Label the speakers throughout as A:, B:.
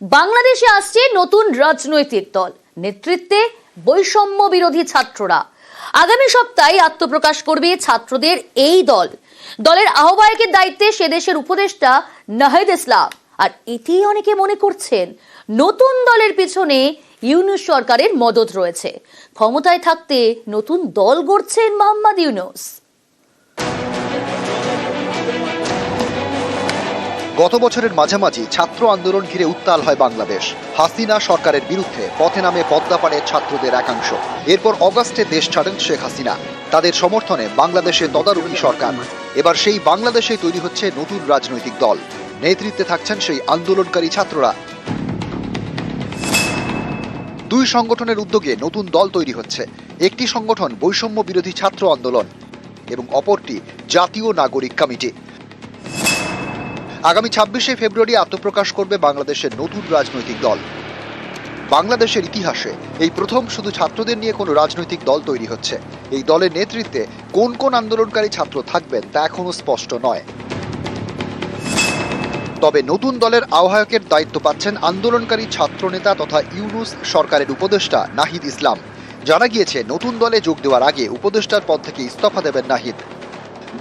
A: বাংলাদেশে আসছে নতুন রাজনৈতিক দল। নেতৃত্বে বৈষম্য বিরোধী ছাত্ররা। আগামী সপ্তাহে আত্মপ্রকাশ করবে ছাত্রদের এই দল। দলের আহ্বায়কের দায়িত্বে সে দেশের উপদেষ্টা নাহিদ ইসলাম। আর এটি অনেকে মনে করছেন, নতুন দলের পিছনে ইউনুস সরকারের মদত রয়েছে। ক্ষমতায় থাকতে নতুন দল গড়ছেন মোহাম্মদ ইউনুস।
B: গত বছরের মাঝামাঝি ছাত্র আন্দোলন ঘিরে উত্তাল হয় বাংলাদেশ। হাসিনা সরকারের বিরুদ্ধে পথে নামে পদ্মাপাড়ের ছাত্রদের একাংশ। এরপর অগাস্টে দেশ ছাড়েন শেখ হাসিনা। তাদের সমর্থনে বাংলাদেশে তদারকি সরকার। এবার সেই বাংলাদেশে তৈরি হচ্ছে নতুন রাজনৈতিক দল। নেতৃত্বে থাকছেন সেই আন্দোলনকারী ছাত্ররা। দুই সংগঠনের উদ্যোগে নতুন দল তৈরি হচ্ছে। একটি সংগঠন বৈষম্য বিরোধী ছাত্র আন্দোলন এবং অপরটি জাতীয় নাগরিক কমিটি। আগামী ছাব্বিশে ফেব্রুয়ারি আত্মপ্রকাশ করবে বাংলাদেশের নতুন রাজনৈতিক দল। বাংলাদেশের ইতিহাসে এই প্রথম শুধু ছাত্রদের নিয়ে কোনো রাজনৈতিক দল তৈরি হচ্ছে। এই দলের নেতৃত্বে কোন কোন আন্দোলনকারী ছাত্র থাকবেন তা এখনও স্পষ্ট নয়। তবে নতুন দলের আহ্বায়কের দায়িত্ব পাচ্ছেন আন্দোলনকারী ছাত্রনেতা তথা ইউনুস সরকারের উপদেষ্টা নাহিদ ইসলাম। জানা গিয়েছে, নতুন দলে যোগ দেওয়ার আগে উপদেষ্টার পদ থেকে ইস্তফা দেবেন নাহিদ।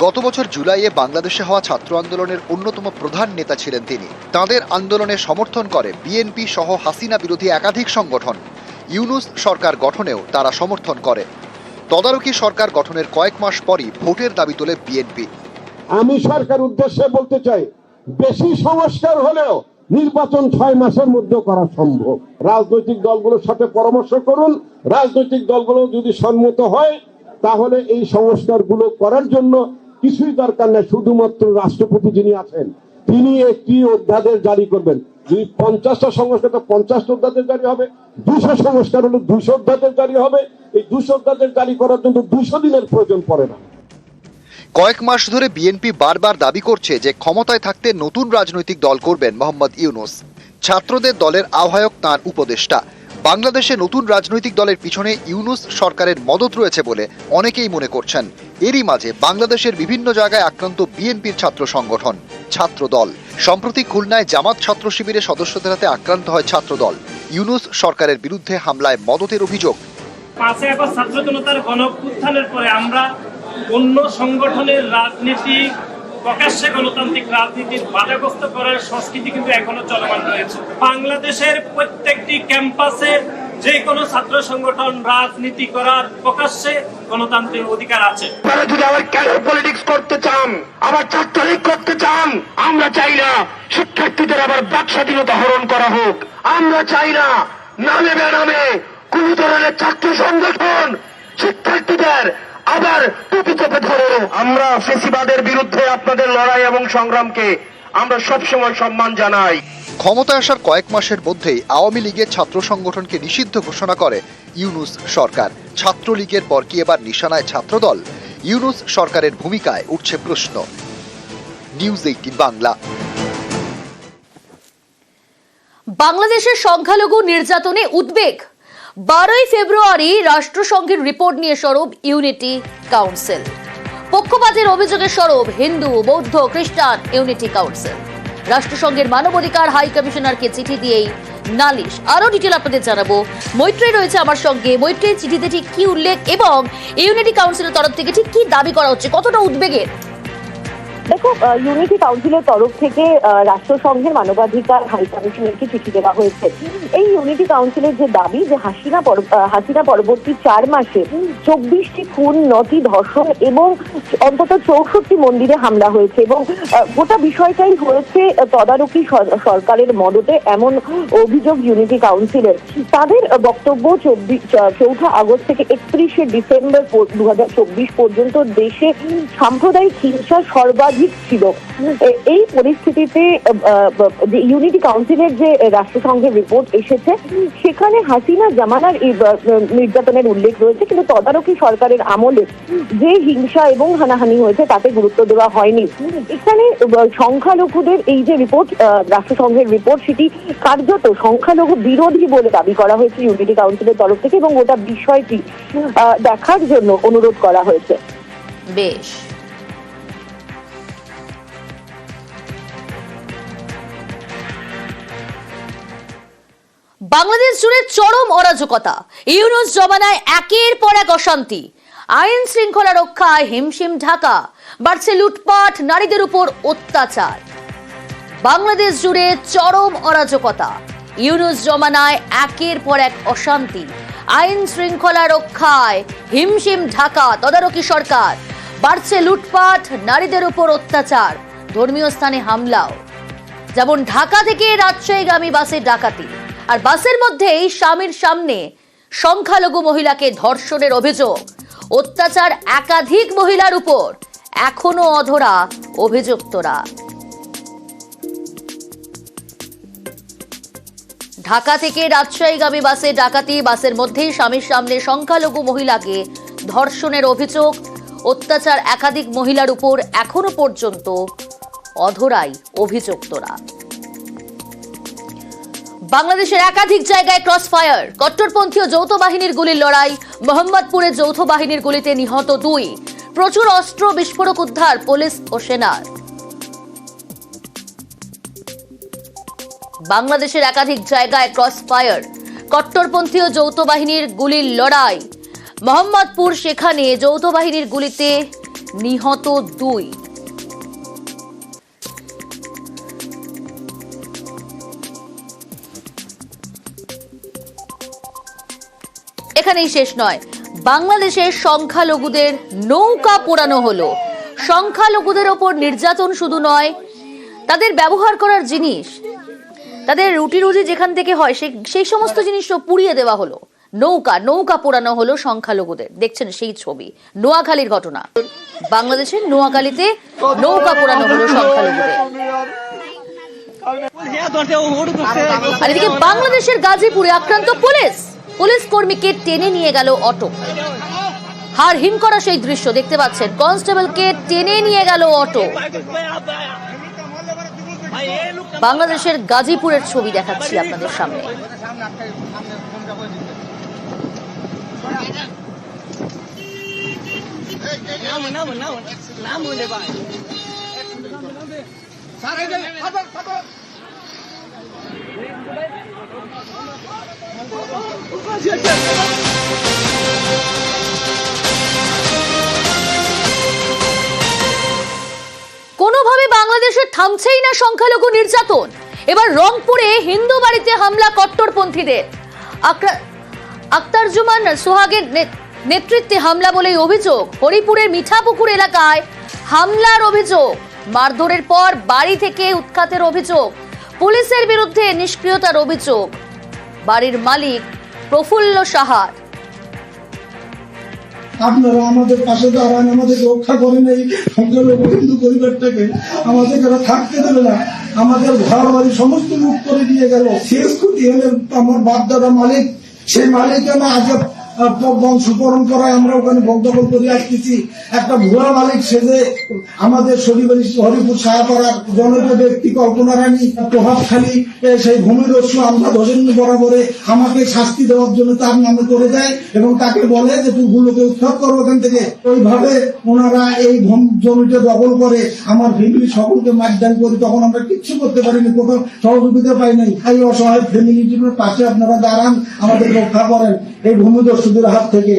B: গত বছর জুলাইয়ে বাংলাদেশে হওয়া ছাত্র আন্দোলনের অন্যতম প্রধান নেতা ছিলেন তিনি। তাদের আন্দোলনে সমর্থন করে বিএনপি সহ হাসিনা বিরোধী একাধিক সংগঠন। ইউনুস সরকার গঠনেও তারা সমর্থন করে। তদারকি সরকার গঠনের কয়েক মাস পরই ভোটের দাবি তোলে বিএনপি।
C: আমি সরকার উদ্দেশ্যে বলতে চাই, বেশি সংস্কার হলেও নির্বাচন ছয় মাসের মধ্যে করা সম্ভব। রাজনৈতিক দলগুলোর সাথে পরামর্শ করুন, রাজনৈতিক দলগুলো যদি সম্মত হয় তাহলে এই সংস্কারগুলো করার জন্য কিছুই দরকার নেই, শুধুমাত্র রাষ্ট্রপতি যিনি আছেন, তিনি একটি অধ্যাদেশ জারি করবেন। যদি পঞ্চাশটা সংস্কার, তো পঞ্চাশটা অধ্যাদেশ জারি হবে, দুশো সংস্কার হলে দুশো অধ্যাদেশ জারি হবে। এই দুশো অধ্যাদেশ জারি করার জন্য দুশো দিনের প্রয়োজন পড়ে না।
B: কয়েক মাস ধরে বিএনপি বারবার দাবি করছে যে ক্ষমতায় থাকতে নতুন রাজনৈতিক দল করবেন মোহাম্মদ ইউনুস। ছাত্রদের দলের আহ্বায়ক তাঁর উপদেষ্টা। বাংলাদেশে নতুন রাজনৈতিক দলের পিছনে ইউনুস সরকারের মদত রয়েছে বলে অনেকেই মনে করছেন। এরই মাঝে বাংলাদেশের বিভিন্ন জায়গায় আক্রান্ত বিএনপির ছাত্র সংগঠন, ছাত্র দল। সম্প্রতি খুলনায় জামাত ছাত্র শিবিরের সদস্যদের হাতে আক্রান্ত হয় ছাত্র দল। ইউনুস সরকারের বিরুদ্ধে হামলায় মদতের অভিযোগ।
D: পরে আমরা অন্য সংগঠনের রাজনীতি প্রকাশ্যে গণতান্ত্রিক রাজনীতির বাধাগ্রস্ত করার সংস্কৃতি কিন্তু এখনও চলমান রয়েছে। বাংলাদেশের প্রত্যেকটি ক্যাম্পাসে যে কোনো ছাত্র সংগঠন রাজনীতি করার প্রকাশ্যে গণতান্ত্রিক অধিকার আছে।
E: যদি আবার ক্যাডার পলিটিক্স করতে চান, আবার ছাত্রলীগ করতে চান, আমরা চাই না শিক্ষার্থীদের আবার বাক স্বাধীনতা হরণ করা হোক। আমরা চাই না নামে বেনামে কোন ধরনের ছাত্র সংগঠন শিক্ষার্থীদের আবার টুপি চেপে আমরা ফেসিবাদের বিরুদ্ধে আপনাদের লড়াই এবং সংগ্রামকে আমরা সবসময় সম্মান জানাই।
B: ক্ষমতায় আসার কয়েক মাসের মধ্যেই আওয়ামী লীগের ছাত্র সংগঠনকে নিষিদ্ধ ঘোষণা করে ইউনুস সরকার। ছাত্রলীগের পর কি এবার নিশানায় ছাত্রদল? ইউনুস সরকারের ভূমিকায় উঠছে প্রশ্ন। News eighteen Bangla.
A: বাংলাদেশের সংখ্যালঘু নির্যাতনে উদ্বেগ। বারোই ফেব্রুয়ারি রাষ্ট্রসংঘের রিপোর্ট নিয়ে সরব ইউনিটি কাউন্সিল। পক্ষপাতের অভিযোগের স্বরূপ হিন্দু, বৌদ্ধ, খ্রিস্টান ইউনিটি কাউন্সিল। রাষ্ট্রসংঘের মানবাধিকার হাই কমিশনারকে চিঠি দিয়েই নালিশ। আরও ডিটেল আপনাদের জানাব। মৈত্রী রয়েছে আমার সঙ্গে। মৈত্রীর চিঠিতে ঠিক কি উল্লেখ এবং ইউনিটি কাউন্সিলের তরফ থেকে ঠিক কি দাবি করা হচ্ছে? কতটা উদ্বেগের?
F: দেখো ইউনিটি কাউন্সিলের তরফ থেকে রাষ্ট্রসংঘের মানবাধিকার হাই কমিশনারকে চিঠি দেওয়া হয়েছে। এই ইউনিটি কাউন্সিলের যে দাবি, যে হাসিনা হাসিনা পরবর্তী চার মাসে চব্বিশটি খুন নটি ধর্ষণ এবং অন্তত চৌষট্টি মন্দিরে হামলা হয়েছে এবং গোটা বিষয়টাই হয়েছে তদারকি সরকারের মদতে, এমন অভিযোগ ইউনিটি কাউন্সিলের। তাদের বক্তব্য চব্বিশ চৌঠা আগস্ট থেকে একত্রিশে ডিসেম্বর দু হাজার চব্বিশ পর্যন্ত দেশে সাম্প্রদায়িক হিংসা সর্বাধিক ছিল। এই পরিস্থিতিতে যে ইউনিটি কাউন্সিলের যে রাষ্ট্রসংঘের রিপোর্ট এসেছে, সেখানে হাসিনা, জামানার নির্যাতনের উল্লেখ রয়েছে, কিন্তু তদারকি সরকারের আমলে যে হিংসা এবং হানাহানি হয়েছে, তাতে গুরুত্ব দেওয়া হয়নি। এখানে সংখ্যালঘুদের এই যে রিপোর্ট রাষ্ট্রসংঘের রিপোর্ট সেটি কার্যত সংখ্যালঘু বিরোধী বলে দাবি করা হয়েছে ইউনিটি কাউন্সিলের তরফ থেকে এবং গোটা বিষয়টি দেখার জন্য অনুরোধ করা হয়েছে।
A: বেশ। বাংলাদেশ জুড়ে চরম অরাজকতা। ইউনুস জমানায় একের পর এক অশান্তি। আইন শৃঙ্খলা রক্ষায় হিমশিম ঢাকা, বাড়ছে লুটপাট, নারীদের উপর অত্যাচার। বাংলাদেশ জুড়ে চরম অরাজকতা। ইউনুস জমানায় একের পর এক অশান্তি। আইন শৃঙ্খলা রক্ষায় হিমশিম ঢাকা, তদারকি সরকার। বাড়ছে লুটপাট, নারীদের উপর অত্যাচার, ধর্মীয় স্থানে হামলাও। যেমন ঢাকা থেকে রাজশাহীগামী বাসে ডাকাতি। আর বাসের মধ্যেই স্বামীর সামনে সংখ্যালঘু মহিলাকে ধর্ষণের অভিযোগ। অত্যাচার একাধিক মহিলার উপর। এখনও অধরা অভিযুক্তরা। ঢাকা থেকে রাজশাহীগামী বাসে ডাকাতি, বাসের মধ্যেই স্বামীর সামনে সংখ্যালঘু মহিলাকে ধর্ষণের অভিযোগ। অত্যাচার একাধিক মহিলার উপর এখনও পর্যন্ত অধরাই অভিযুক্তরা। বাংলাদেশের একাধিক জায়গায় ক্রস ফায়ার কট্টরপন্থী ও যৌথ বাহিনীর গুলির লড়াই, মোহাম্মদপুরে যৌথ বাহিনীর গুলিতে নিহত দুই। প্রচুর অস্ত্র, বিস্ফোরক উদ্ধার, পুলিশ ও সেনার। বাংলাদেশের একাধিক জায়গায় ক্রস ফায়ার কট্টরপন্থী ও যৌথ বাহিনীর গুলির লড়াই। মোহাম্মদপুর সেখানে যৌথ বাহিনীর গুলিতে নিহত দুই। এখানেই শেষ নয়। বাংলাদেশের সংখ্যালঘুদের নৌকা পোড়ানো হলো। সংখ্যালঘুদের ওপর নির্যাতন শুধু নয়, তাদের ব্যবহার করার জিনিস, তাদের রুটি রুজি যেখান থেকে হয় সেই সেই সমস্ত জিনিসও পুড়িয়ে দেওয়া হলো। নৌকা নৌকা পোড়ানো হলো সংখ্যালঘুদের। দেখছেন সেই ছবি, নোয়াখালীর ঘটনা। বাংলাদেশের নোয়াখালীতে নৌকা পোড়ানো হলো সংখ্যালঘুদের। আর এদিকে বাংলাদেশের গাজীপুরে আক্রান্ত পুলিশ। পুলিশ কর্মীকে টেনে নিয়ে গেল অটো। হার হিম করা সেই দৃশ্য দেখতে পাচ্ছেন কনস্টেবলকে টেনে নিয়ে গেল অটো। বাংলাদেশের গাজীপুরের ছবি দেখাচ্ছি আপনাদের সামনে। কোনোভাবে বাংলাদেশে থামছেই না সংখ্যালঘু নির্যাতন। এবার রংপুরে হিন্দু বাড়িতে হামলা কট্টরপন্থীদের। আক্তারজুমান সোহাগের নেতৃত্বে হামলা বলেই অভিযোগ, হরিপুরের মিঠাপুকুর এলাকায় হামলার অভিযোগ। মারধরের পর বাড়ি থেকে উৎখাতের অভিযোগ, পুলিশের বিরুদ্ধে নিষ্ক্রিয়তার অভিযোগ। বাড়ির মালিক প্রফুল্ল সাহার।
G: আপনারা আমাদের পাশে দাঁড়ান, আমাদের রক্ষা করেন এই সংখ্যালঘু হিন্দু পরিবারটাকে। আমাদের এরা থাকতে দেবে না? আমাদের ঘর বাড়ি সমস্ত মুখ করে দিয়ে গেল। শেষ ক্ষতি হলে আমার বাপ দাদা মালিক। সেই মালিক আমি আজকে আহ, ব- বংশকরণ করায় আমরা ওখানে বকদখল করে আসতেছি। একটা মালিক সেজে আমাদের হরিপুর জনপ্রিয় ব্যক্তি কল্পনা রানী প্রভাবশালী সেই ভূমিদস্যু আমরা বরাবরে আমাকে শাস্তি দেওয়ার জন্য তার নামে করে দেয় এবং তাকে বলে যে তুই গুলোকে উৎখাত করো ওখান থেকে। ওইভাবে ওনারা এই জমিটা দখল করে আমার ফ্যামিলি সকলকে মারদান করে তখন আমরা কিচ্ছু করতে পারিনি কোথাও সহযোগিতা পাই নাই। এই অসহায় ফ্যামিলিটির পাশে আপনারা দাঁড়ান আমাদের রক্ষা করেন। এই ভূমিদস্যুদের হাত থেকে